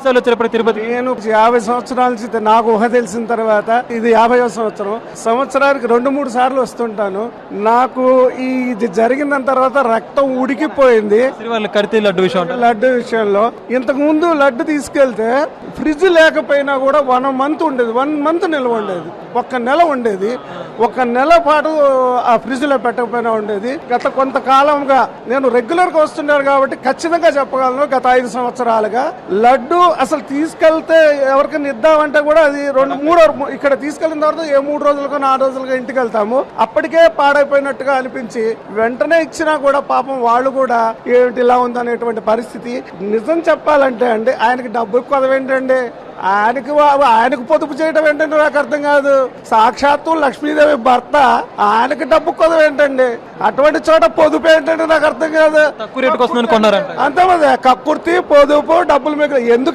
ఎన్నిసార్లు వచ్చారు ఇప్పుడు తిరుపతి? నేను యాభై సంవత్సరాల నుంచి నాకు ఊహ తెలిసిన తర్వాత ఇది యాభై సంవత్సరం. సంవత్సరానికి రెండు మూడు సార్లు వస్తుంటాను. నాకు ఈ ఇది జరిగిన తర్వాత రక్తం ఉడికిపోయింది. కరితి లడ్డు విషయం లడ్డు విషయంలో. ఇంతకు ముందు లడ్డు తీసుకెళ్తే ఫ్రిడ్జ్ లేకపోయినా కూడా వన్ మంత్ ఉండేది. వన్ మంత్ నిల్వ ఉండేది. ఒక్క నెల ఉండేది. ఒక నెల పాటు ఆ ఫ్రిడ్జ్లో పెట్టకపోయినా ఉండేది. గత కొంతకాలంగా నేను రెగ్యులర్గా వస్తున్నాను కాబట్టి ఖచ్చితంగా చెప్పగలను గత ఐదు సంవత్సరాలుగా. లడ్డు అసలు తీసుకెళ్తే ఎవరికైనా ఇద్దామంటే కూడా అది రెండు మూడు ఇక్కడ తీసుకెళ్ళిన తర్వాత ఏ మూడు రోజులకో నాలుగు రోజులుగా ఇంటికి వెళ్తాము అప్పటికే పాడైపోయినట్టుగా అనిపించి వెంటనే ఇచ్చినా కూడా పాపం వాళ్ళు కూడా ఏమిటి ఇలా ఉందనేటువంటి పరిస్థితి? నిజం చెప్పాలంటే అండి ఆయనకి డబ్బు కొదవేంటండి ఆయనకి ఆయనకు పొదుపు చేయడం ఏంటంటే నాకు అర్థం కాదు. సాక్షాత్తు లక్ష్మీదేవి భర్త ఆయనకి డబ్బు కొదవ ఏంటండి? అటువంటి చోట పొదుపు ఏంటంటే నాకు అర్థం కాదు. అంతమంది కక్కుర్తి పొదుపు డబ్బులు మీకు ఎందుకు